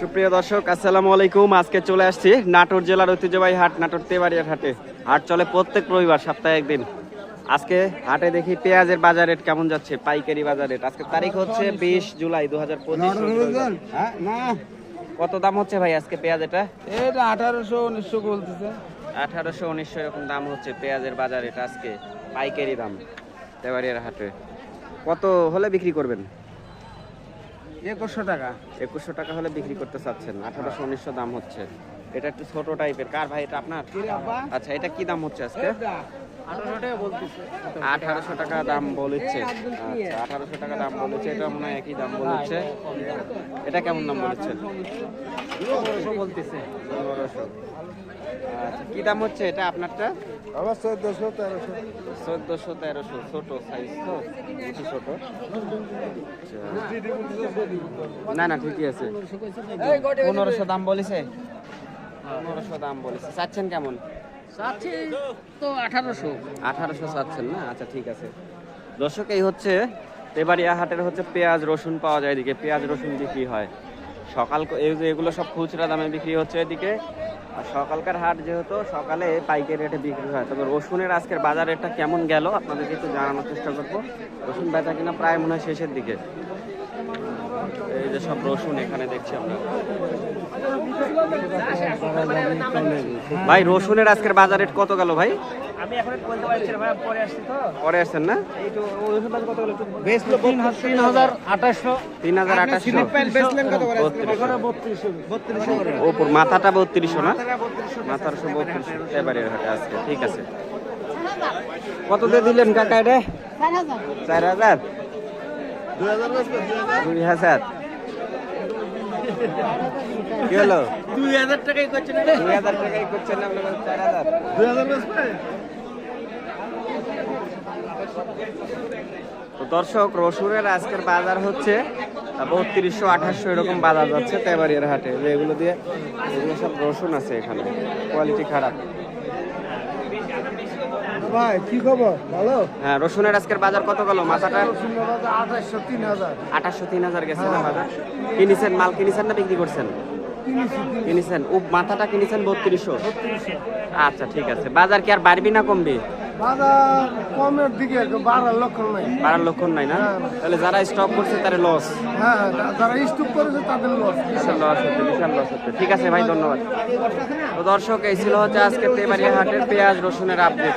সুপ্রিয় দর্শক আসসালামু আলাইকুম। আজকে চলে আসছি নাটোর জেলার ঐতিহ্যবাহী হাট নাটোর তেবাড়িয়ার হাটে। হাট চলে প্রত্যেক রবিবার সপ্তাহে একদিন। আজকে হাটে দেখি পেঁয়াজের বাজার রেট কেমন যাচ্ছে পাইকারি বাজার রেট। আজকে তারিখ হচ্ছে বিশ জুলাই দু হাজার পঁচিশ কত দাম হচ্ছে ভাই আজকে পেঁয়াজ এটা? এটা আঠারোশো উনিশশো বলতেছে। আঠারোশো উনিশশো এরকম দাম হচ্ছে পেঁয়াজের বাজার রেট আজকে পাইকারি দাম তেবাড়িয়ার হাটে। কত হলে বিক্রি করবেন? একুশশো টাকা। একুশশো টাকা হলে বিক্রি করতে চাচ্ছেন আঠারোশো উনিশশো দাম হচ্ছে। এটা একটু ছোট টাইপের কার ভাই এটা আপনার? আচ্ছা এটা কি দাম হচ্ছে আজকে? আঠারোশো টাকা বলতেছে। আঠারোশো টাকা দাম বলেছে। আচ্ছা আঠারোশো টাকা দাম বলেছে এটা মনে হয় একই দাম বলেছে। এটা কেমন দাম বলেছে? পনেরোশো বলতেছে। পনেরোশো আচ্ছা কি দাম হচ্ছে এটা আপনারটা? আবার চোদ্দশো তেরোশো। চোদ্দোশো তেরোশো ছোট সাইজ তো ছোট। আচ্ছা। না না ঠিকই আছে। পনেরোশো দাম বলেছে? পনেরোশো দাম বলেছে। চাচ্ছেন কেমন? চাচ্ছি তো আঠারোশো। আঠারোশো চাচ্ছেন না? আচ্ছা ঠিক আছে। দর্শক, এই হচ্ছে তেবাড়িয়া হাটের হচ্ছে পেঁয়াজ, রসুন পাওয়া যায় এদিকে। পেঁয়াজ, রসুন বিক্রি হয়। সকাল এই যে এগুলো সব খুচরা দামে বিক্রি হচ্ছে এদিকে। আর সকালকার হাট যেহেতু, সকালে পাইকারি রেটে বিক্রি হয়। তবে রসুনের আজকের বাজার রেটটা কেমন গেল আপনাদেরকে একটু জানানোর চেষ্টা করব। রসুন বেচা কিনা প্রায় মনে হয় শেষের দিকে। যে সব রসুন এখানে দেখছি আমরা। ভাই রসুনের আজকের বাজার রেট কত গেল ভাই? আমি এখন বলতে পারছি না ভাই পরে আসছি তো। পরে আসছেন না? কত গেল বেশ করে? ওপর মাথাটা না? এবারে হাটে আজকে ঠিক আছে। কত দিয়ে দিলেন কাকা এটা চার হাজার। দুই হাজার। কি হলো? দুই হাজার টাকাই করছে না? দুই হাজার টাকাই করছেন চার হাজার। দুই হাজার তো দর্শক রসুনের আজকের বাজার হচ্ছে বত্রিশশো আঠাশশো এরকম বাজার যাচ্ছে তেবারিয়ার হাটে। এগুলো দিয়ে এগুলো সব রসুন আছে এখানে। কোয়ালিটি খারাপ। ভাই কি খবর? ভালো? হ্যাঁ রসুনের আজকের বাজার কত গেল? মাথাটা? আঠাশশো তিন হাজার। আঠাশশো তিন হাজার গেছে না বাজার? কিনেছেন মাল? কিনেছেন না বিক্রি করছেন? কিনেছেন? ও মাথাটা কিনেছেন বত্রিশশো। আচ্ছা ঠিক আছে। বাজার কি আর বাড়বি না কমবি? বাজার কমের দিকে বাড়ার লক্ষণ নাই। বাড়ার লক্ষণ নাই না? তাহলে যারা স্টক করছে তারা লস হ্যাঁ যারা স্টুপ করেছে তাদের লস বিশাল লস হচ্ছে বিশাল লস হচ্ছে। ঠিক আছে ভাই ধন্যবাদ। তো দর্শক এই ছিল হচ্ছে আজকে তেবাড়িয়া হাটের পেঁয়াজ রসুনের আপডেট